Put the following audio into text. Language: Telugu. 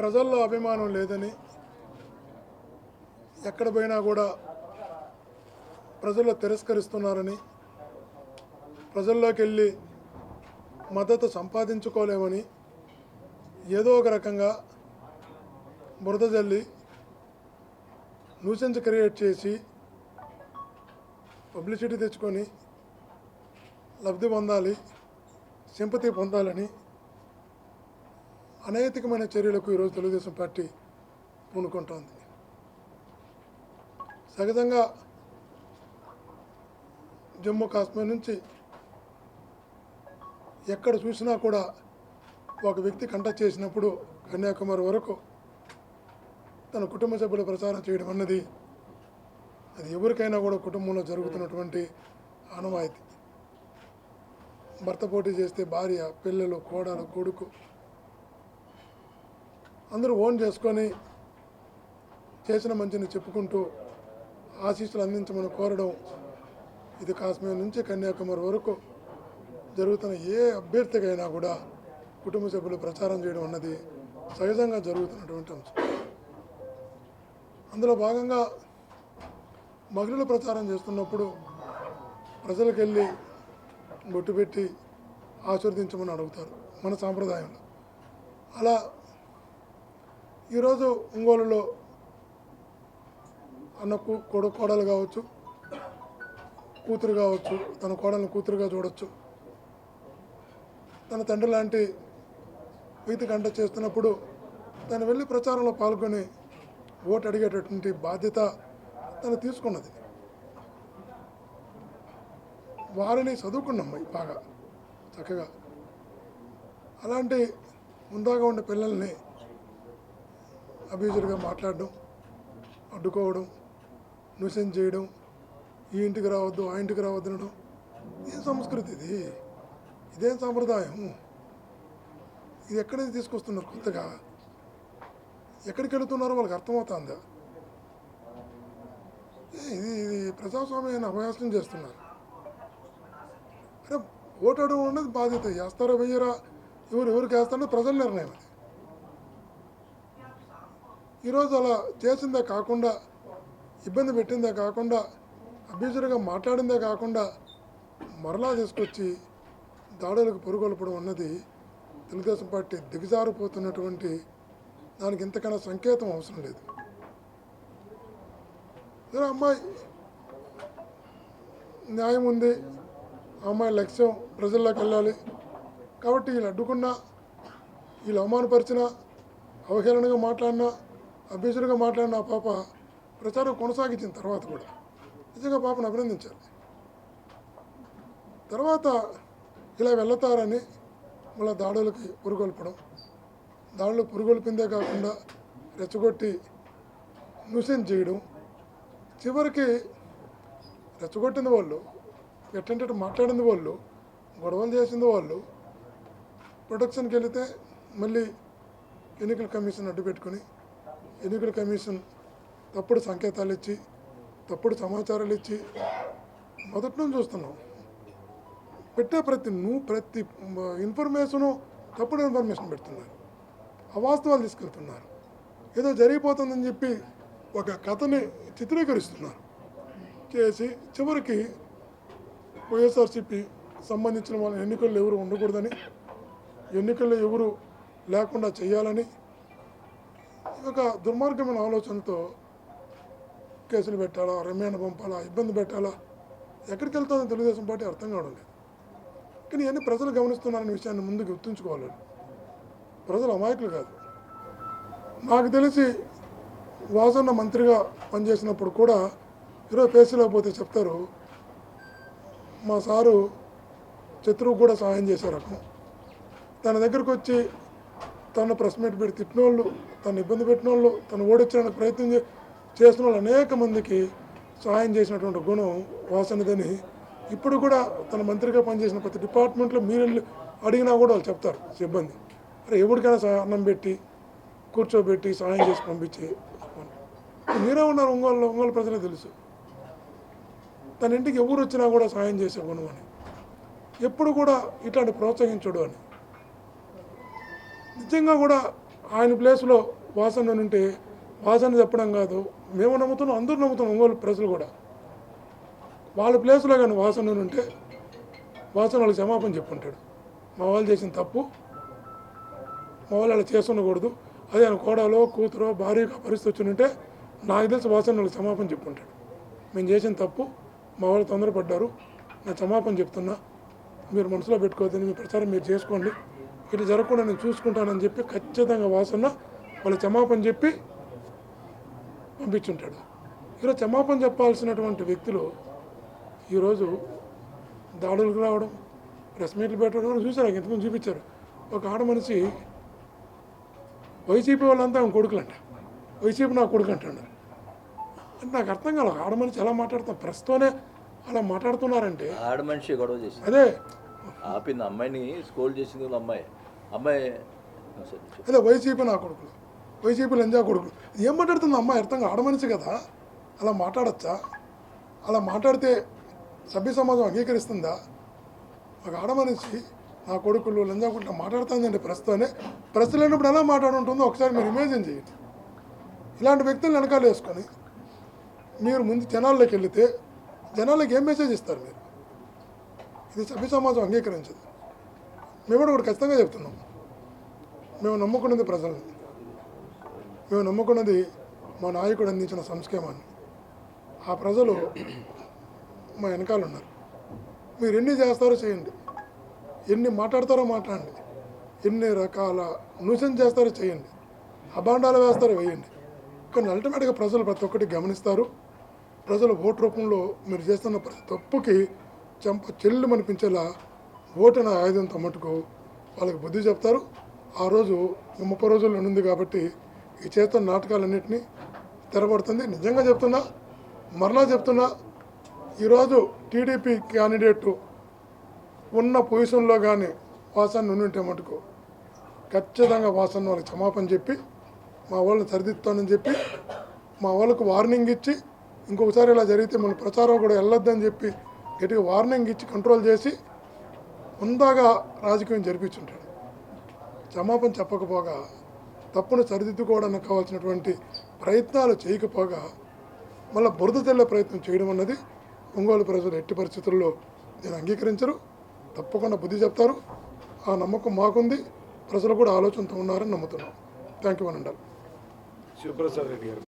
ప్రజల్లో అభిమానం లేదని ఎక్కడ పోయినా కూడా ప్రజల్లో తిరస్కరిస్తున్నారని ప్రజల్లోకి వెళ్ళి మద్దతు సంపాదించుకోలేమని ఏదో ఒక రకంగా బురద జల్లి న్యూసెన్స్ క్రియేట్ చేసి పబ్లిసిటీ తెచ్చుకొని లబ్ధి పొందాలి సింపతి పొందాలని అనైతికమైన చర్యలకు ఈరోజు తెలుగుదేశం పార్టీ పూనుకుంటోంది. సహజంగా జమ్మూ కాశ్మీర్ నుంచి ఎక్కడ చూసినా కూడా ఒక వ్యక్తి కంటక్ట్ చేసినప్పుడు కన్యాకుమారి వరకు తన కుటుంబ సభ్యులు ప్రచారం చేయడం అన్నది అది ఎవరికైనా కూడా కుటుంబంలో జరుగుతున్నటువంటి ఆనవాయితీ. భర్త పోటీ చేస్తే భార్య పిల్లలు కోడలు కొడుకు అందరూ ఓన్ చేసుకొని చేసిన మంచిని చెప్పుకుంటూ ఆశీస్సులు అందించమని కోరడం ఇది కాశ్మీర్ నుంచి కన్యాకుమారి వరకు జరుగుతున్న ఏ అభ్యర్థికైనా కూడా కుటుంబ సభ్యులు ప్రచారం చేయడం అన్నది సహజంగా జరుగుతున్నటువంటి అంశం. అందులో భాగంగా మహిళలు ప్రచారం చేస్తున్నప్పుడు ప్రజలకు వెళ్ళి బొట్టు పెట్టి ఆశీర్వదించమని అడుగుతారు మన సాంప్రదాయంలో. అలా ఈరోజు ఒంగోలులో అన్నకు కొడు కోడలు కావచ్చు కూతురు కావచ్చు తన కోడలను కూతురుగా చూడొచ్చు. తన తండ్రి లాంటి వ్యక్తి కంట చేస్తున్నప్పుడు తను వెళ్ళి ప్రచారంలో పాల్గొని ఓటు అడిగేటటువంటి బాధ్యత తను తీసుకున్నది. వారిని చదువుకున్న అమ్మాయి బాగా చక్కగా. అలాంటి ముందాగా ఉండే పిల్లల్ని అబ్యూజర్గా మాట్లాడడం అడ్డుకోవడం న్యూసెన్స్ చేయడం ఈ ఇంటికి రావద్దు ఆ ఇంటికి రావద్దు అనడం ఏం సంస్కృతి ఇది. ఇదేం సాంప్రదాయం. ఇది ఎక్కడి నుంచి తీసుకొస్తున్నారు కొత్తగా? ఎక్కడికి వెళుతున్నారో వాళ్ళకి అర్థమవుతుందా? ఇది ఇది ప్రజాస్వామ్యాన్ని అభయాసం చేస్తున్నారు. అరే ఓటడం ఉన్నది బాధ్యత. వేస్తారో వెయ్యరా ఎవరు ఎవరికి వేస్తారో ప్రజల నిర్ణయం అది. ఈరోజు అలా చేసిందే కాకుండా ఇబ్బంది పెట్టిందే కాకుండా అభ్యర్థులుగా మాట్లాడిందే కాకుండా మరలా తీసుకొచ్చి దాడులకు పొరుగొల్పడం అన్నది తెలుగుదేశం పార్టీ దిగజారిపోతున్నటువంటి దానికి ఇంతకన్నా సంకేతం అవసరం లేదు. సరే అమ్మాయి న్యాయం ఉంది అమ్మాయి లక్ష్యం ప్రజల్లోకి వెళ్ళాలి. కాబట్టి వీళ్ళు అడ్డుకున్నా వీళ్ళు అవమానపరిచినా అవహేళనగా మాట్లాడినా అభ్యర్థులుగా మాట్లాడిన ఆ పాప ప్రచారం కొనసాగించిన తర్వాత కూడా నిజంగా పాపను అభినందించాలి తర్వాత ఇలా వెళ్తారని మళ్ళీ దాడులకి పురుగొల్పడం దాడులు పురుగొల్పిందే కాకుండా రెచ్చగొట్టి న్యూసెన్స్ చేయడం చివరికి రెచ్చగొట్టింది వాళ్ళు ఎట్టంటే మాట్లాడింది వాళ్ళు గొడవలు చేసింది వాళ్ళు ప్రొడక్షన్కి వెళితే మళ్ళీ ఎన్నికల కమిషన్ అడ్డు పెట్టుకొని ఎన్నికల కమిషన్ తప్పుడు సంకేతాలు ఇచ్చి తప్పుడు సమాచారాలు ఇచ్చి మొదటి నుంచి చూస్తున్నాం. పెట్టే ప్రతి నువ్వు ప్రతి ఇన్ఫర్మేషను తప్పుడు ఇన్ఫర్మేషన్ పెడుతున్నారు. అవాస్తవాలు తీసుకెళ్తున్నారు. ఏదో జరిగిపోతుందని చెప్పి ఒక కథని చిత్రీకరిస్తున్నారు. చేసి చివరికి వైఎస్ఆర్సిపి సంబంధించిన వాళ్ళ ఎన్నికల్లో ఎవరు ఉండకూడదని ఎన్నికల్లో ఎవరు లేకుండా చేయాలని ఒక దుర్మార్గమైన ఆలోచనతో కేసులు పెట్టాలా రిమాండ్ పంపాలా ఇబ్బంది పెట్టాలా? ఎక్కడికి వెళ్తుందో తెలుగుదేశం పార్టీ అర్థం కావడం లేదు. కానీ ఇవన్నీ ప్రజలు గమనిస్తున్నారనే విషయాన్ని ముందు గుర్తుంచుకోవాలి. ప్రజలు అమాయకులు కాదు. నాకు తెలిసి వాసన్న మంత్రిగా పనిచేసినప్పుడు కూడా ఈరోజు పేసీలో పోతే చెప్తారు మా సారు శత్రువు కూడా సహాయం చేసే రకం తన దగ్గరకు వచ్చి తను ప్రెస్ మీట్ పెట్టి తిట్టిన వాళ్ళు తను ఇబ్బంది పెట్టిన వాళ్ళు తను ఓడించడానికి ప్రయత్నం చే- చేసిన వాళ్ళు అనేక మందికి సహాయం చేసినటువంటి గుణం వాసనదని ఇప్పుడు కూడా తన మంత్రిగా పనిచేసిన ప్రతి డిపార్ట్మెంట్లో మీరు అడిగినా కూడా వాళ్ళు చెప్తారు సిబ్బంది. అరే ఎవరికైనా అన్నం పెట్టి కూర్చోబెట్టి సహాయం చేసి పంపించి మీరే ఉన్నారు ఒంగోలు ఒంగోలు ప్రజలే తెలుసు. తన ఇంటికి ఎవరు వచ్చినా కూడా సహాయం చేసే గుణం అని. ఎప్పుడు కూడా ఇట్లాంటి ప్రోత్సహించడు అని. నిజంగా కూడా ఆయన ప్లేస్లో వాసన ఉంటే వాసన చెప్పడం కాదు. మేము నమ్ముతున్నాం అందరూ నమ్ముతున్నాం ఒంగోలు ప్రజలు కూడా. వాళ్ళ ప్లేస్లో కానీ వాసన ఉంటే వాసన వాళ్ళకి క్షమాపణ చెప్పుంటాడు. మా వాళ్ళు చేసిన తప్పు మా వాళ్ళు అలా చేస్తుండకూడదు. అదే ఆయన కోడలో కూతురో భార్యగా పరిస్థితి వచ్చి ఉంటే నాకు తెలిసి వాసన వాళ్ళకి క్షమాపణ చెప్పుంటాడు. మేము చేసిన తప్పు మా వాళ్ళు తొందరపడ్డారు. నా క్షమాపణ చెప్తున్నా. మీరు మనసులో పెట్టుకోవద్దని మీ ప్రచారం మీరు చేసుకోండి. ఇటు జరగకుండా నేను చూసుకుంటానని చెప్పి ఖచ్చితంగా వాసన వాళ్ళ క్షమాపణ చెప్పి పంపించుంటాడు. ఈరోజు క్షమాపణ చెప్పాల్సినటువంటి వ్యక్తులు ఈరోజు దాడులకు రావడం ప్రెస్ మీట్లు పెట్టడం కూడా చూశారు ఇంతకుముందు చూపించారు. ఒక ఆడ మనిషి వైసీపీ వాళ్ళంతా ఆయన కొడుకులంట. వైసీపీ నా కొడుకు అంటున్నారు అంటే నాకు అర్థం కాదు ఆడ మనిషి ఎలా మాట్లాడుతాం ప్రెస్తోనే అలా మాట్లాడుతున్నారంటే ఆడ మనిషి గొడవ చేసింది. అదే. ఆపింది అమ్మాయిని స్కోల్ చేసింది అమ్మాయి. అమ్మాయి అదే వైసీపీ నా కొడుకులు వైసీపీ లంజా కొడుకులు ఏం మాట్లాడుతుంది అమ్మ అర్థం ఆడమనిషి ఆడ మనిషి కదా. అలా మాట్లాడచ్చా? అలా మాట్లాడితే సభ్య సమాజం అంగీకరిస్తుందా? ఒక ఆడ మనిషి నా కొడుకులు లంజా కొడుకులు మాట్లాడుతుందండి ప్రస్తుతనే ప్రశ్న లేనప్పుడు ఎలా మాట్లాడుంటుందో ఒకసారి మీరు ఇమేజిన్ చేయండి. ఇలాంటి వ్యక్తులను వెనకాల వేసుకొని మీరు ముందు జనాల్లోకి వెళితే జనాలకు ఏం మెసేజ్ ఇస్తారు మీరు? ఇది సభ్య సమాజం అంగీకరించదు. మేము కూడా ఖచ్చితంగా చెప్తున్నాం. మేము నమ్ముకున్నది ప్రజల్ని మేము నమ్ముకున్నది మా నాయకుడు అందించిన సంస్కేమాన్ని. ఆ ప్రజలు మా వెనకాల ఉన్నారు. మీరు ఎన్ని చేస్తారో చేయండి. ఎన్ని మాట్లాడతారో మాట్లాడండి. ఎన్ని రకాల న్యూసెన్స్ చేస్తారో చేయండి. అభాండాలు వేస్తారో వేయండి. కానీ అల్టిమేట్గా ప్రజలు ప్రతి ఒక్కటి గమనిస్తారు. ప్రజలు ఓటు రూపంలో మీరు చేస్తున్న ప్రతి తప్పుకి చెంప చెల్లు అనిపించేలా ఓటు ఆయుధంతో మటుకు వాళ్ళకి బుద్ధి చెప్తారు. ఆ రోజు ముప్పై రోజుల్లో ఉంది కాబట్టి ఈ చేస్తున్న నాటకాలన్నింటినీ తెరబడుతుంది నిజంగా చెప్తున్నా మరలా చెప్తున్నా ఈరోజు టీడీపీ క్యాండిడేట్ ఉన్న పొజిషన్లో కానీ వాసన ఉంటే మటుకు ఖచ్చితంగా వాసన వాళ్ళకి క్షమాపణ చెప్పి మా వాళ్ళని సరిదిద్దుతానని చెప్పి మా వాళ్ళకు వార్నింగ్ ఇచ్చి ఇంకొకసారి ఇలా జరిగితే మన ప్రచారం కూడా వెళ్ళొద్దని చెప్పి గట్టిగా వార్నింగ్ ఇచ్చి కంట్రోల్ చేసి హుందాగా రాజకీయం జరిపించుంటాడు. క్షమాపణ చెప్పకపోగా తప్పును సరిదిద్దుకోవడానికి కావాల్సినటువంటి ప్రయత్నాలు చేయకపోగా మళ్ళీ బురద తెల్లే ప్రయత్నం చేయడం అన్నది ఒంగోలు ప్రజలు ఎట్టి పరిస్థితుల్లో నేను అంగీకరించరు. తప్పకుండా బుద్ధి చెప్తారు. ఆ నమ్మకం మాకుంది. ప్రజలు కూడా ఆలోచనతో ఉన్నారని నమ్ముతున్నాం. థ్యాంక్ యూ అని శివప్రసాద్ రెడ్డి గారు.